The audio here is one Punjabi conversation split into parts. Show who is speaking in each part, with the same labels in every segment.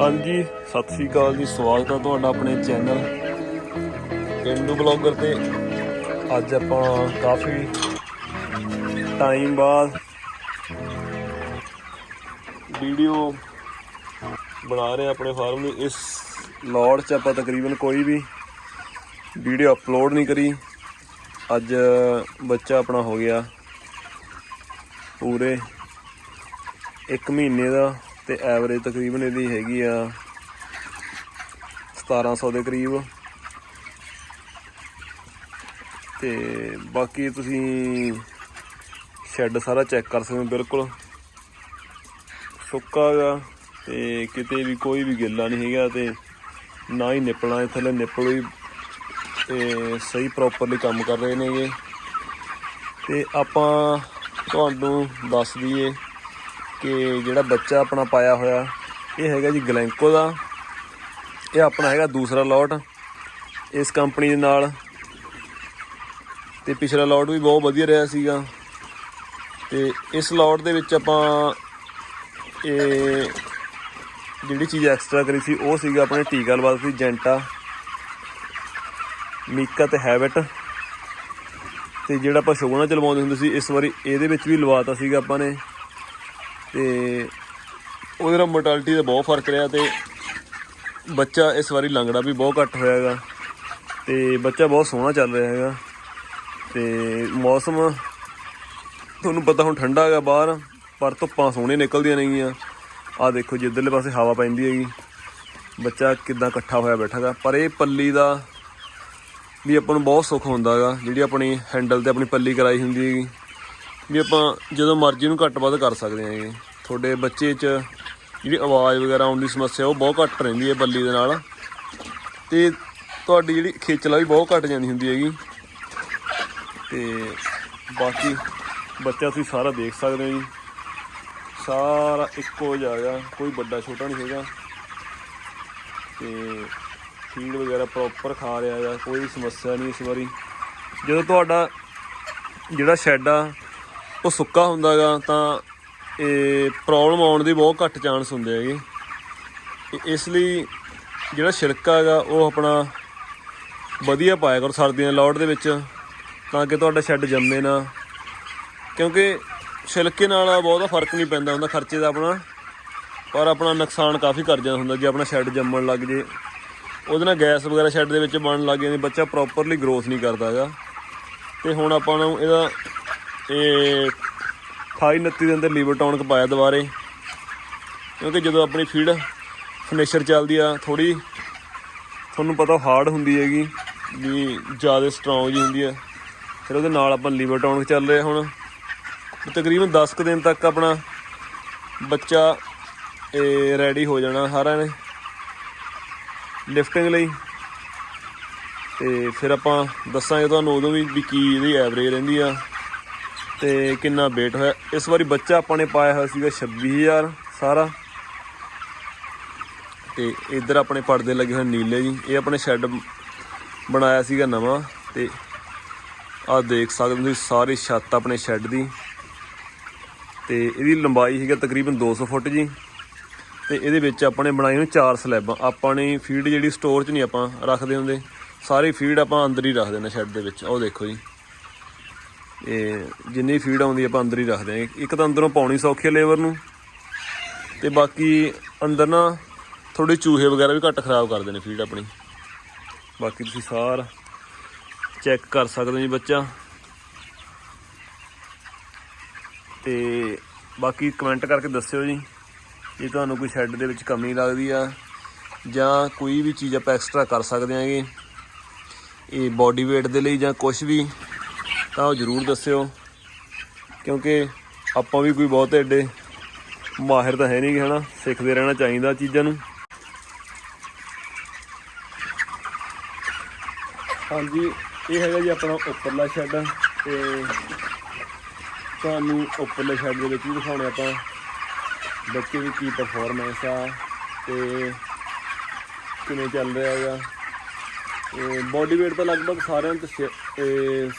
Speaker 1: ਹਾਂਜੀ, ਸਤਿ ਸ੍ਰੀ ਅਕਾਲ ਜੀ, ਸਵਾਗਤ ਹੈ ਤੁਹਾਡਾ ਆਪਣੇ ਚੈਨਲ ਪਿੰਡੂ ਬਲੌਗਰ ਤੇ। ਅੱਜ ਆਪਾਂ ਕਾਫੀ ਟਾਈਮ ਬਾਅਦ ਵੀਡੀਓ ਬਣਾ ਰਹੇ ਆਪਣੇ ਫਾਰਮ ਦੀ ਇਸ ਲੋੜ 'ਚ ਆਪਾਂ ਤਕਰੀਬਨ ਕੋਈ ਵੀ ਵੀਡੀਓ ਅਪਲੋਡ ਨਹੀਂ ਕਰੀ। ਅੱਜ ਬੱਚਾ ਆਪਣਾ ਹੋ ਗਿਆ ਪੂਰੇ 1 ਮਹੀਨੇ ਦਾ। ਤੇ ਐਵਰੇਜ ਤਕਰੀਬਨ ਇਹਦੀ ਹੈਗੀ ਆ 1700 ਦੇ ਕਰੀਬ। ਤੇ ਬਾਕੀ ਤੁਸੀਂ ਸ਼ੈੱਡ ਸਾਰਾ ਚੈੱਕ ਕਰ ਸਕਦੇ ਹੋ ਬਿਲਕੁਲ। ਸੁੱਕਾ ਗਾ ਤੇ ਕਿਤੇ ਵੀ ਕੋਈ ਵੀ ਗਿੱਲਾ ਨਹੀਂ ਹੈਗਾ ਤੇ ਨਾ ਹੀ ਨਿਪਲਾਂ ਥੱਲੇ ਨਿਪਲ ਵੀ ਤੇ ਸਹੀ ਪ੍ਰੋਪਰਲੀ ਕੰਮ ਕਰ ਰਹੇ ਨੇਗੇ। ਤੇ ਆਪਾਂ ਤੁਹਾਨੂੰ ਦੱਸ ਦਈਏ ਕਿ ਜਿਹੜਾ ਬੱਚਾ ਆਪਣਾ ਪਾਇਆ ਹੋਇਆ, ਇਹ ਹੈਗਾ ਜੀ ਗਲੈਂਕੋ ਦਾ। ਇਹ ਆਪਣਾ ਹੈਗਾ ਦੂਸਰਾ ਲੋਟ ਇਸ ਕੰਪਨੀ ਦੇ ਨਾਲ। ਤੇ ਪਿਛਲਾ ਲੋਟ ਵੀ ਬਹੁਤ ਵਧੀਆ ਰਿਹਾ ਸੀਗਾ। ਤੇ ਇਸ ਲੋਟ ਦੇ ਵਿੱਚ ਆਪਾਂ ਇਹ ਜਿਹੜੀ ਚੀਜ਼ ਐਕਸਟਰਾ ਕਰੀ ਸੀ, ਉਹ ਸੀਗਾ ਆਪਣੇ ਟੀਕਾ ਲਵਾ ਸੀ ਜੈਂਟਾ ਮੀਕਾ ਤੇ ਹੈਬਿਟ ਤੇ ਜਿਹੜਾ ਆਪਾਂ ਸ਼ੋਗਣਾ ਚਲਵਾਉਂਦੇ ਹੁੰਦੇ ਸੀ, ਇਸ ਵਾਰੀ ਇਹਦੇ ਵਿੱਚ ਵੀ ਲਵਾਤਾ ਸੀਗਾ ਆਪਾਂ ਨੇ। ਤੇ ਉਹਦੇ ਨਾਲ ਮੋਰਟੈਲਿਟੀ ਦਾ ਬਹੁਤ ਫ਼ਰਕ ਰਿਹਾ ਤੇ ਬੱਚਾ ਇਸ ਵਾਰੀ ਲੰਗੜਾ ਵੀ ਬਹੁਤ ਘੱਟ ਹੋਇਆ ਹੈਗਾ ਤੇ ਬੱਚਾ ਬਹੁਤ ਸੋਹਣਾ ਚੱਲ ਰਿਹਾ ਹੈਗਾ ਤੇ ਮੌਸਮ ਤੁਹਾਨੂੰ ਪਤਾ ਹੁਣ ਠੰਡਾ ਹੈਗਾ ਬਾਹਰ, ਪਰ ਧੁੱਪਾਂ ਸੋਹਣੇ ਨਿਕਲਦੀਆਂ ਨੇਗੀਆਂ। ਆਹ ਦੇਖੋ ਜਿੱਧਰਲੇ ਪਾਸੇ ਹਵਾ ਪੈਂਦੀ ਹੈਗੀ। ਬੱਚਾ ਕਿਦਾਂ ਇਕੱਠਾ ਹੋਇਆ ਬੈਠਾ ਹੈਗਾ ਪਰ ਇਹ ਪੱਲੀ ਦਾ ਵੀ ਆਪਾਂ ਨੂੰ ਬਹੁਤ ਸੁੱਖ ਹੁੰਦਾ ਹੈਗਾ, ਜਿਹੜੀ ਆਪਣੀ ਹੈਂਡਲ ਤੇ ਆਪਣੀ ਪੱਲੀ ਕਰਾਈ ਹੁੰਦੀ ਹੈਗੀ। ਵੀ ਆਪਾਂ ਜਦੋਂ ਮਰਜ਼ੀ ਨੂੰ ਘੱਟ ਵੱਧ ਕਰ ਸਕਦੇ ਹਾਂ ਹਾਂਗੇ ਤੁਹਾਡੇ ਬੱਚੇ 'ਚ ਜਿਹੜੀ ਆਵਾਜ਼ ਵਗੈਰਾ ਆਉਣ ਦੀ ਸਮੱਸਿਆ, ਉਹ ਬਹੁਤ ਘੱਟ ਰਹਿੰਦੀ ਹੈ ਬੱਲੀ ਦੇ ਨਾਲ। ਤੇ ਤੁਹਾਡੀ ਜਿਹੜੀ ਖੇਚਲਾ ਵੀ ਬਹੁਤ ਘੱਟ ਜਾਂਦੀ ਹੁੰਦੀ ਹੈਗੀ। ਤੇ ਬਾਕੀ ਬੱਚਾ ਤੁਸੀਂ ਸਾਰਾ ਦੇਖ ਸਕਦੇ ਹੋ ਜੀ। ਸਾਰਾ ਇੱਕੋ ਜਿਹਾ ਕੋਈ ਵੱਡਾ ਛੋਟਾ ਨਹੀਂ ਹੈਗਾ। ਤੇ ਫੀਡ ਵਗੈਰਾ ਪ੍ਰੋਪਰ ਖਾ ਰਿਹਾ ਹੈ ਕੋਈ ਸਮੱਸਿਆ ਨਹੀਂ ਇਸ ਵਾਰੀ। ਜਦੋਂ ਤੁਹਾਡਾ ਜਿਹੜਾ ਸ਼ੈੱਡ ਆ ਉਹ ਸੁੱਕਾ ਹੁੰਦਾਗਾ ਤਾਂ ਇਹ ਪ੍ਰੋਬਲਮ ਆਉਣ ਦੀ ਬਹੁਤ ਘੱਟ ਚਾਂਸ ਹੁੰਦੇ ਹੈਗੇ। ਇਸ ਲਈ ਜਿਹੜਾ ਛਿਲਕਾ ਹੈਗਾ, ਉਹ ਆਪਣਾ ਵਧੀਆ ਪਾਇਆ ਕਰੋ ਸਰਦੀਆਂ ਦੇ ਲੋਡ ਦੇ ਵਿੱਚ, ਤਾਂ ਕਿ ਤੁਹਾਡਾ ਸ਼ੈੱਡ ਜੰਮੇ ਨਾ। ਕਿਉਂਕਿ ਛਿਲਕੇ ਨਾਲ ਬਹੁਤਾ ਫ਼ਰਕ ਨਹੀਂ ਪੈਂਦਾ ਹੁੰਦਾ ਖਰਚੇ ਦਾ ਆਪਣਾ, ਪਰ ਆਪਣਾ ਨੁਕਸਾਨ ਕਾਫੀ ਕਰ ਜਾਂਦਾ ਹੁੰਦਾ ਜੇ ਆਪਣਾ ਸ਼ੈੱਡ ਜੰਮਣ ਲੱਗ ਜੇ। ਉਹਦੇ ਨਾਲ ਗੈਸ ਵਗੈਰਾ ਸ਼ੈੱਡ ਦੇ ਵਿੱਚ ਬਣਨ ਲੱਗ ਜਾਂਦੀ, ਬੱਚਾ ਪ੍ਰੋਪਰਲੀ ਗਰੋਥ ਨਹੀਂ ਕਰਦਾ ਹੈਗਾ। ਤੇ ਹੁਣ ਆਪਾਂ ਨੂੰ ਇਹਦਾ ਇਹ 28 29 ਦੇ ਅੰਦਰ ਲੀਵਰ ਟੌਨਕ ਪਾਇਆ ਦੁਬਾਰੇ। ਕਿਉਂਕਿ ਜਦੋਂ ਆਪਣੀ ਫੀਡ ਫਿਨਿਸ਼ਰ ਚੱਲਦੀ ਆ ਥੋੜੀ ਤੁਹਾਨੂੰ ਪਤਾ ਹਾਰਡ ਹੁੰਦੀ ਹੈਗੀ, ਵੀ ਜ਼ਿਆਦਾ ਸਟਰੋਂਗ ਜੀ ਹੁੰਦੀ ਆ। ਫਿਰ ਉਹਦੇ ਨਾਲ ਆਪਾਂ ਲੀਵਰ ਟੌਨਕ ਚੱਲ ਰਿਹਾ ਹੁਣ। ਤਕਰੀਬਨ 10 ਕੁ ਦਿਨ ਤੱਕ ਆਪਣਾ ਬੱਚਾ, ਇਹ ਰੈਡੀ ਹੋ ਜਾਣਾ ਸਾਰਿਆਂ ਨੇ। ਲਿਫਟਿੰਗ ਲਈ। ਤੇ ਫਿਰ ਆਪਾਂ ਦੱਸਾਂਗੇ ਤੁਹਾਨੂੰ ਉਦੋਂ ਵੀ ਕੀ ਇਹਦੀ ਐਵਰੇਜ ਰਹਿੰਦੀ ਆ। ਤੇ ਕਿੰਨਾ weight ਹੋਇਆ? ਇਸ ਵਾਰੀ ਬੱਚਾ ਆਪਾਂ ਨੇ ਪਾਇਆ ਹੋਇਆ ਸੀਗਾ 26000 ਸਾਰਾ। ਤੇ ਇੱਧਰ ਆਪਣੇ ਪਰਦੇ ਲੱਗੇ ਹੋਏ ਨੀਲੇ ਜੀ। ਇਹ ਆਪਣੇ ਸ਼ੈੱਡ ਬਣਾਇਆ ਸੀਗਾ ਨਵਾਂ ਤੇ ਆਹ ਦੇਖ ਸਕਦੇ ਤੁਸੀਂ, ਸਾਰੀ ਛੱਤ ਆਪਣੇ ਸ਼ੈੱਡ ਦੀ। ਤੇ ਇਹਦੀ ਲੰਬਾਈ ਹੈਗਾ ਤਕਰੀਬਨ 200 ਫੁੱਟ ਜੀ। ਤੇ ਇਹਦੇ ਵਿੱਚ ਆਪਾਂ ਨੇ ਬਣਾਈ ਹੋਈ ਚਾਰ ਸਲੈਬਾਂ। ਆਪਾਂ ਨੇ ਫੀਡ ਜਿਹੜੀ ਸਟੋਰ 'ਚ ਨਹੀਂ ਆਪਾਂ ਰੱਖਦੇ ਹੁੰਦੇ। ਸਾਰੀ ਫੀਡ ਆਪਾਂ ਅੰਦਰ ਹੀ ਰੱਖਦੇ ਨੇ ਸ਼ੈੱਡ ਦੇ ਵਿੱਚ। ਉਹ ਦੇਖੋ ਜੀ। ਇਹ ਜਿੰਨੀ ਫੀਡ ਆਉਂਦੀ ਆਪਾਂ ਅੰਦਰ ਹੀ ਰੱਖਦੇ ਹਾਂ। ਇੱਕ ਤਾਂ ਅੰਦਰੋਂ ਪਾਉਣੀ ਸੌਖੀ ਹੈ ਲੇਬਰ ਨੂੰ। ਤੇ ਬਾਕੀ ਅੰਦਰ ਨਾ ਥੋੜੇ ਚੂਹੇ ਵਗੈਰਾ ਵੀ ਘੱਟ ਖਰਾਬ ਕਰਦੇ ਨੇ ਫੀਡ ਆਪਣੀ। ਬਾਕੀ ਤੁਸੀਂ ਸਾਰ ਚੈੱਕ ਕਰ ਸਕਦੇ ਹੋ ਜੀ ਬੱਚਾ। ਤੇ ਬਾਕੀ ਕਮੈਂਟ ਕਰਕੇ ਦੱਸਿਓ ਜੀ, ਜੇ ਤੁਹਾਨੂੰ ਕੋਈ ਸ਼ੈੱਡ ਦੇ ਵਿੱਚ ਕਮੀ ਲੱਗਦੀ ਆ, ਜਾਂ ਕੋਈ ਵੀ ਚੀਜ਼ ਆਪਾਂ ਐਕਸਟਰਾ ਕਰ ਸਕਦੇ ਆਂਗੇ ਇਹ ਬਾਡੀ weight ਦੇ ਲਈ ਜਾਂ ਕੁਝ ਵੀ ਤਾਂ ਉਹ ਜ਼ਰੂਰ ਦੱਸਿਓ, ਕਿਉਂਕਿ ਆਪਾਂ ਵੀ ਕੋਈ ਬਹੁਤ ਏਡੇ ਮਾਹਿਰ ਤਾਂ ਹੈ ਨਹੀਂ ਕਿ ਹਨਾ? ਸਿੱਖਦੇ ਰਹਿਣਾ ਚਾਹੀਦਾ ਚੀਜ਼ਾਂ ਨੂੰ। ਹਾਂਜੀ, ਇਹ ਹੈਗਾ ਜੀ ਆਪਣਾ ਉੱਪਰਲਾ ਸ਼ੈੱਡ ਤੇ ਤੁਹਾਨੂੰ ਉੱਪਰਲੇ ਸ਼ੈੱਡ ਦੇ ਵਿੱਚ ਵੀ ਦਿਖਾਉਣੇ ਆਪਾਂ। ਬੱਚੇ ਦੀ ਕੀ ਪਰਫਾਰਮੈਂਸ ਆ ਤੇ ਕਿਵੇਂ ਚੱਲ ਰਿਹਾ ਹੈਗਾ। ਬਾਡੀ weight ਤਾਂ ਲਗਭਗ ਸਾਰਿਆਂ ਤੇ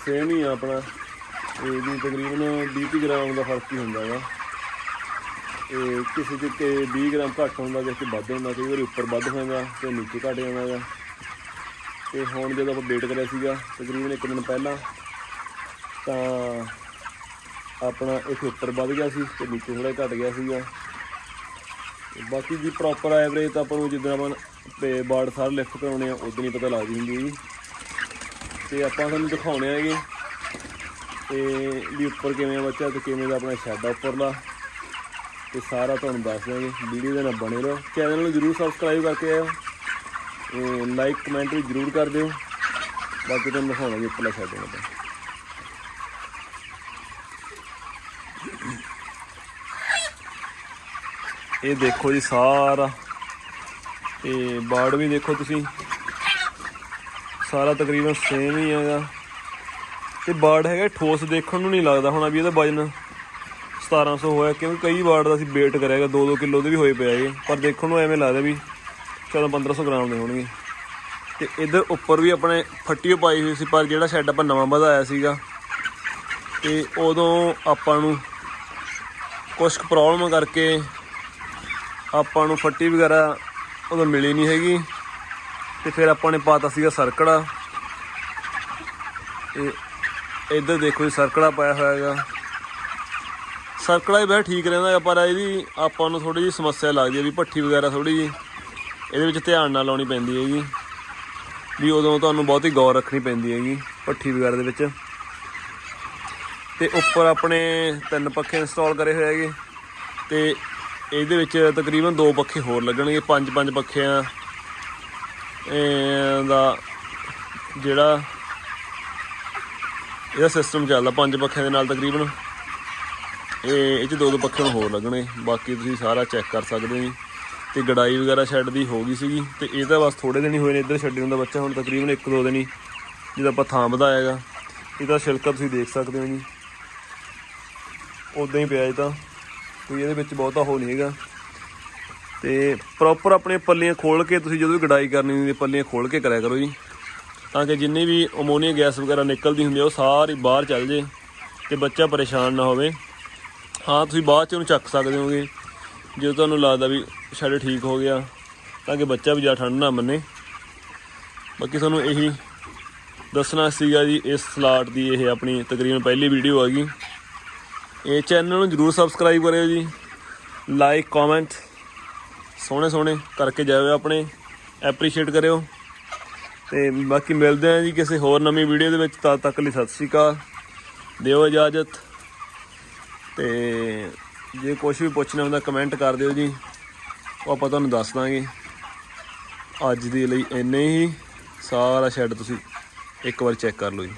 Speaker 1: ਸੇਮ ਹੀ ਆ ਆਪਣਾ। ਇਹਦੀ ਤਕਰੀਬਨ 20 ਕੁ ਗ੍ਰਾਮ ਦਾ ਫ਼ਰਕ ਹੀ ਹੁੰਦਾ ਹੈਗਾ ਇਹ ਕਿਸੇ ਚ ਕਿ 20 ਗ੍ਰਾਮ ਘੱਟ ਹੁੰਦਾ, ਕਿਸੇ ਵੱਧ ਹੁੰਦਾ, ਕਈ ਵਾਰੀ ਉੱਪਰ ਵੱਧ ਹੁੰਦਾ ਤੇ ਨੀਚੇ ਘਟ ਜਾਂਦਾ ਗਾ ਤੇ ਹੁਣ ਜਦੋਂ ਆਪਾਂ ਵੇਟ ਕਰਿਆ ਸੀਗਾ, ਤਕਰੀਬਨ ਇੱਕ ਦਿਨ ਪਹਿਲਾਂ, ਤਾਂ ਆਪਣਾ ਇੱਥੇ ਉੱਪਰ ਵੱਧ ਗਿਆ ਸੀ ਤੇ ਨੀਚੇ ਥੋੜਾ ਘਟ ਗਿਆ ਸੀਗਾ। ਬਾਕੀ ਜੀ ਪ੍ਰੋਪਰ ਐਵਰੇਜ ਤਾਂ ਆਪਾਂ ਨੂੰ ਜਿੱਦਾਂ ਆਪਾਂ ਤੇ ਬਾੜ ਸਾਰੇ ਲਿਫਟ ਕਰਾਉਣੇ ਆ, ਉਦੋਂ ਨਹੀਂ ਪਤਾ ਲੱਗਦੀ ਹੁੰਦੀ ਹੈ ਜੀ ਤੇ ਆਪਾਂ ਤੁਹਾਨੂੰ ਦਿਖਾਉਣੇ ਹੈਗੇ ਤੇ ਵੀ ਉੱਪਰ ਕਿਵੇਂ ਆ ਬੱਚਾ ਤੇ ਕਿਵੇਂ ਦਾ ਆਪਣਾ ਸ਼ੈੱਡ ਆ ਉੱਪਰਲਾ। ਤੇ ਸਾਰਾ ਤੁਹਾਨੂੰ ਦੱਸ ਦਿਆਂਗੇ। ਵੀਡੀਓ ਦੇ ਨਾਲ ਬਣੇ ਰਹੋ। ਚੈਨਲ ਨੂੰ ਜਰੂਰ ਸਬਸਕ੍ਰਾਈਬ ਕਰਕੇ ਆਇਓ। ਤੇ ਲਾਈਕ ਕਮੈਂਟ ਵੀ ਜਰੂਰ ਕਰ ਦਿਓ। ਬਾਕੀ ਤੁਹਾਨੂੰ ਦਿਖਾਉਣਾਂਗੇ ਉੱਪਰਲਾ ਸ਼ੈੱਡ ਦਾ। ਇਹ ਦੇਖੋ ਜੀ ਸਾਰਾ। ਤੇ ਬਾੜ ਵੀ ਦੇਖੋ ਤੁਸੀਂ। ਸਾਰਾ ਤਕਰੀਬਨ ਸੇਮ ਹੀ ਹੈਗਾ। ਤੇ ਬਾੜ ਹੈਗਾ, ਠੋਸ ਦੇਖਣ ਨੂੰ ਨਹੀਂ ਲੱਗਦਾ ਹੁਣ ਵੀ ਇਹਦਾ ਵਜਨ 1700 ਹੋਇਆ। ਕਿਉਂਕਿ ਕਈ ਬਾੜ ਦਾ ਅਸੀਂ ਵੇਟ ਕਰਿਆਗਾ 2-2 ਕਿਲੋ ਦੇ ਵੀ ਹੋਏ ਪਏ ਹੈਗੇ ਪਰ ਦੇਖਣ ਨੂੰ ਐਵੇਂ ਲੱਗਦਾ ਵੀ 14-1500 ਗ੍ਰਾਮ ਦੇ ਹੋਣਗੇ। ਤੇ ਇਧਰ ਉੱਪਰ ਵੀ ਆਪਣੇ ਫੱਟੀ ਪਾਈ ਹੋਈ ਸੀ, ਪਰ ਜਿਹੜਾ ਸ਼ੈੱਡ ਆਪਾਂ ਨਵਾਂ ਵਧਾਇਆ ਸੀਗਾ, ਤੇ ਉਦੋਂ ਆਪਾਂ ਨੂੰ ਕੁਝ ਪ੍ਰੋਬਲਮ ਕਰਕੇ ਆਪਾਂ ਨੂੰ ਫੱਟੀ ਵਗੈਰਾ ਉਦੋਂ ਮਿਲੀ ਨਹੀਂ ਹੈਗੀ। ਤੇ ਫਿਰ ਆਪਾਂ ਨੇ ਪਾਤਾ ਸੀਗਾ ਸਰਕੜਾ। ਇਹ ਇੱਧਰ ਦੇਖੋ ਜੀ ਸਰਕੜਾ ਪਾਇਆ ਹੋਇਆ ਹੈਗਾ। ਸਰਕੜਾ ਹੀ ਬੜਾ ਠੀਕ ਰਹਿੰਦਾ ਹੈਗਾ, ਪਰ ਇਹਦੀ ਆਪਾਂ ਨੂੰ ਥੋੜੀ ਜਿਹੀ ਸਮੱਸਿਆ ਲੱਗਦੀ ਹੈ ਵੀ ਭੱਠੀ ਵਗੈਰਾ ਥੋੜੀ ਜਿਹੀ, ਇਹਦੇ ਵਿੱਚ ਧਿਆਨ ਨਾਲ ਲਾਉਣੀ ਪੈਂਦੀ ਹੈਗੀ। ਵੀ ਉਦੋਂ ਤੁਹਾਨੂੰ ਬਹੁਤੀ ਗੌਰ ਰੱਖਣੀ ਪੈਂਦੀ ਹੈਗੀ ਭੱਠੀ ਵਗੈਰਾ ਦੇ ਵਿੱਚ। ਤੇ ਉੱਪਰ ਆਪਣੇ ਤਿੰਨ ਪੱਖੇ ਇੰਸਟਾਲ ਕਰੇ ਹੋਏ ਹੈਗੇ। ਤੇ ਇਹਦੇ ਵਿੱਚ ਤਕਰੀਬਨ ਦੋ ਪੱਖੇ ਹੋਰ ਲੱਗਣਗੇ, ਪੰਜ ਪੰਜ ਪੱਖਿਆਂ ਦਾ ਜਿਹੜਾ ਇਹਦਾ ਸਿਸਟਮ ਚੱਲਦਾ, ਪੰਜ ਪੱਖਿਆਂ ਦੇ ਨਾਲ ਤਕਰੀਬਨ। ਇਹ ਇਹ ਚ ਦੋ ਦੋ ਪੱਖੇ ਹੁਣ ਹੋਰ ਲੱਗਣੇ, ਬਾਕੀ ਤੁਸੀਂ ਸਾਰਾ ਚੈੱਕ ਕਰ ਸਕਦੇ ਹੋ ਜੀ। ਤੇ ਗੜਾਈ ਵਗੈਰਾ ਸ਼ੈੱਡ ਦੀ ਹੋ ਗਈ ਸੀਗੀ, ਤੇ ਇਹ ਤਾਂ ਬਸ ਥੋੜੇ ਦਿਨ ਹੀ ਹੋਏ ਨੇ ਇੱਧਰ ਛੱਡੇ ਹੁੰਦਾ ਬੱਚਾ, ਹੁਣ ਤਕਰੀਬਨ ਇੱਕ ਦੋ ਦਿਨ ਹੀ, ਜਦੋਂ ਆਪਾਂ ਥਾਂ ਵਧਾਇਆਗਾ ਇਹਦਾ ਛਿਲਕਾ ਤੁਸੀਂ ਦੇਖ ਸਕਦੇ ਹੋ ਜੀ। ਉਦਾਂ ਹੀ ਪਿਆ ਇਹ ਤਾਂ। ਕੋਈ ਇਹਦੇ ਵਿੱਚ ਬਹੁਤਾ ਹੋ ਨਹੀਂ ਹੈਗਾ। ਤੇ ਪ੍ਰੋਪਰ ਆਪਣੇ ਪੱਲੀਆਂ ਖੋਲ ਕੇ ਤੁਸੀਂ ਜਦੋਂ ਵੀ ਗੜਾਈ ਕਰਨੀ ਹੁੰਦੀ ਹੈ, ਪੱਲੀਆਂ ਖੋਲ ਕੇ ਕਰਿਆ ਕਰੋ ਜੀ। ਤਾਂ ਕਿ ਜਿੰਨੀ ਵੀ ਅਮੋਨੀਆ ਗੈਸ ਵਗੈਰਾ ਨਿਕਲਦੀ ਹੁੰਦੀ ਹੈ, ਉਹ ਸਾਰੀ ਬਾਹਰ ਚੱਲ ਜੇ ਤੇ ਬੱਚਾ ਪਰੇਸ਼ਾਨ ਨਾ ਹੋਵੇ। ਹਾਂ, ਤੁਸੀਂ ਬਾਅਦ ਚ ਉਹਨੂੰ ਚੱਕ ਸਕਦੇ ਹੋਗੇ। ਜੇ ਤੁਹਾਨੂੰ ਲੱਗਦਾ ਵੀ ਸ਼ੈਡ ਠੀਕ ਹੋ ਗਿਆ, ਤਾਂ ਕਿ ਬੱਚਾ ਵੀ ਜਾ ਠੰਡ ਨਾ ਮੰਨੇ। ਬਾਕੀ ਤੁਹਾਨੂੰ ਇਹੀ ਦੱਸਣਾ ਸੀਗਾ ਜੀ, ਇਸ ਸਲਾਟ ਦੀ ਇਹ ਆਪਣੀ ਤਕਰੀਬਨ ਪਹਿਲੀ ਵੀਡੀਓ ਹੈਗੀ ਇਹ ਚੈਨਲ ਨੂੰ ਜਰੂਰ ਸਬਸਕ੍ਰਾਈਬ ਕਰਿਓ ਜੀ। ਲਾਈਕ ਕਮੈਂਟ ਸੋਹਣੇ ਸੋਹਣੇ ਕਰਕੇ ਜਾਇਓ ਆਪਣੇ। ਐਪਰੀਸ਼ੀਏਟ ਕਰਿਓ। ਤੇ ਬਾਕੀ ਮਿਲਦੇ ਆਂ ਜੀ ਕਿਸੇ ਹੋਰ ਨਵੀਂ ਵੀਡੀਓ ਦੇ ਵਿੱਚ। ਤਦ ਤੱਕ ਲਈ ਸਤਿ ਸ਼੍ਰੀ ਅਕਾਲ। ਦਿਓ ਇਜਾਜ਼ਤ। ਤੇ ਜੇ ਕੁਝ ਵੀ ਪੁੱਛਣਾ ਹੁੰਦਾ ਕਮੈਂਟ ਕਰ ਦਿਓ ਜੀ। ਉਹ ਆਪਾਂ ਤੁਹਾਨੂੰ ਦੱਸ ਦਾਂਗੇ। ਅੱਜ ਦੇ ਲਈ ਇੰਨੇ ਹੀ। ਸਾਰਾ ਸ਼ੈੱਡ ਤੁਸੀਂ ਇੱਕ ਵਾਰ ਚੈੱਕ ਕਰ ਲਓ ਜੀ।